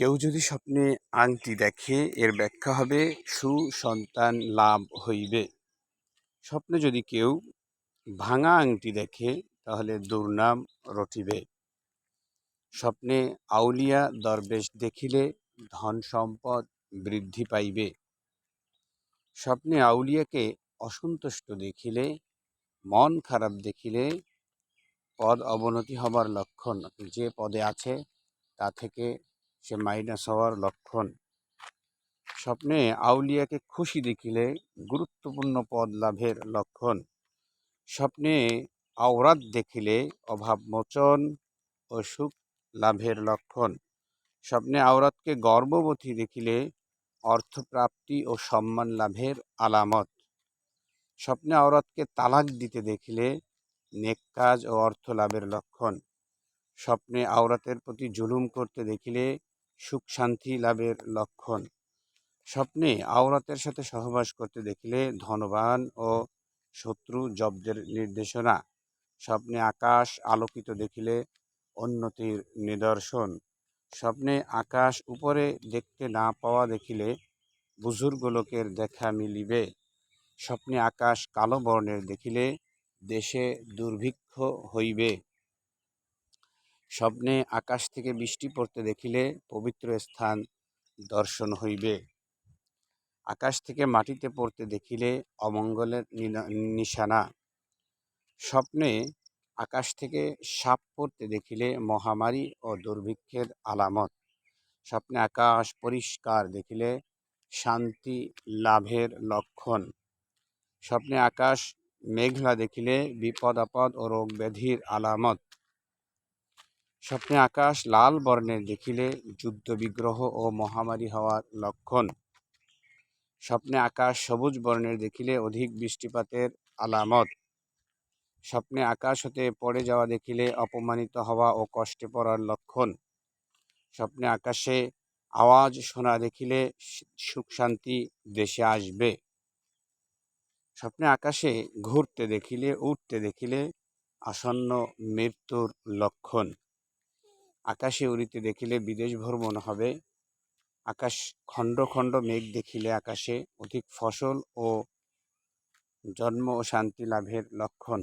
কেউ যদি স্বপ্নে আংটি দেখে, এর ব্যাখ্যা হবে, সুসন্তান লাভ হইবে। স্বপ্নে যদি কেউ ভাঙা আংটি দেখে, তাহলে দুর্নাম রটিবে। স্বপ্নে আউলিয়া দরবেশ দেখিলে ধন সম্পদ বৃদ্ধি পাইবে। স্বপ্নে আউলিয়াকে অসন্তুষ্ট দেখিলে, মন খারাপ দেখিলে, পদ অবনতি হবার লক্ষণ যে পদে আছে, তা থেকে সে মাইনাস হওয়ার লক্ষণ। স্বপ্নে আউলিয়াকে খুশি দেখিলে গুরুত্বপূর্ণ পদ লাভের লক্ষণ। স্বপ্নে আওরাত দেখিলে অভাব মোচন ও সুখ লাভের লক্ষণ। স্বপ্নে আওরাতকে গর্ভবতী দেখিলে অর্থপ্রাপ্তি ও সম্মান লাভের আলামত। স্বপ্নে আওরাতকে তালাক দিতে দেখিলে নেক কাজ ও অর্থ লাভের লক্ষণ। স্বপ্নে আওরাতের প্রতি জুলুম করতে দেখিলে সুখ শান্তি লাভের লক্ষণ। স্বপ্নে আওরাতের সাথে সহবাস করতে দেখিলে ধনবান ও শত্রু জব্দের নির্দেশনা। স্বপ্নে আকাশ আলোকিত দেখিলে উন্নতির নিদর্শন। স্বপ্নে আকাশ উপরে দেখতে না পাওয়া দেখিলে বুজুর্গ লোকের দেখা মিলিবে। স্বপ্নে আকাশ কালো বর্ণের দেখিলে দেশে দুর্ভিক্ষ হইবে। স্বপ্নে আকাশ থেকে বৃষ্টি পড়তে দেখিলে পবিত্র স্থান দর্শন হইবে। আকাশ থেকে মাটিতে পড়তে দেখিলে অমঙ্গলের নিশানা। স্বপ্নে আকাশ থেকে সাপ পড়তে দেখিলে মহামারী ও দুর্ভিক্ষের আলামত। স্বপ্নে আকাশ পরিষ্কার দেখিলে শান্তি লাভের লক্ষণ। স্বপ্নে আকাশ মেঘলা দেখিলে বিপদ আপদ ও রোগ ব্যাধির আলামত। স্বপ্নে আকাশ লাল বর্ণের দেখিলে যুদ্ধ বিগ্রহ ও মহামারী হওয়ার লক্ষণ। স্বপ্নে আকাশ সবুজ বর্ণের দেখিলে অধিক বৃষ্টিপাতের আলামত। স্বপ্নে আকাশ হতে পড়ে যাওয়া দেখিলে অপমানিত হওয়া ও কষ্টে পড়ার লক্ষণ। স্বপ্নে আকাশে আওয়াজ শোনা দেখিলে সুখ শান্তি দেশে আসবে। স্বপ্নে আকাশে ঘুরতে দেখিলে, উঠতে দেখিলে আসন্ন মৃত্যুর লক্ষণ। আকাশে উড়িতে দেখিলে বিদেশ ভ্রমণ হবে। আকাশ খণ্ড খণ্ড মেঘ দেখিলে আকাশে অধিক ফসল ও জন্ম ও শান্তি লাভের লক্ষণ।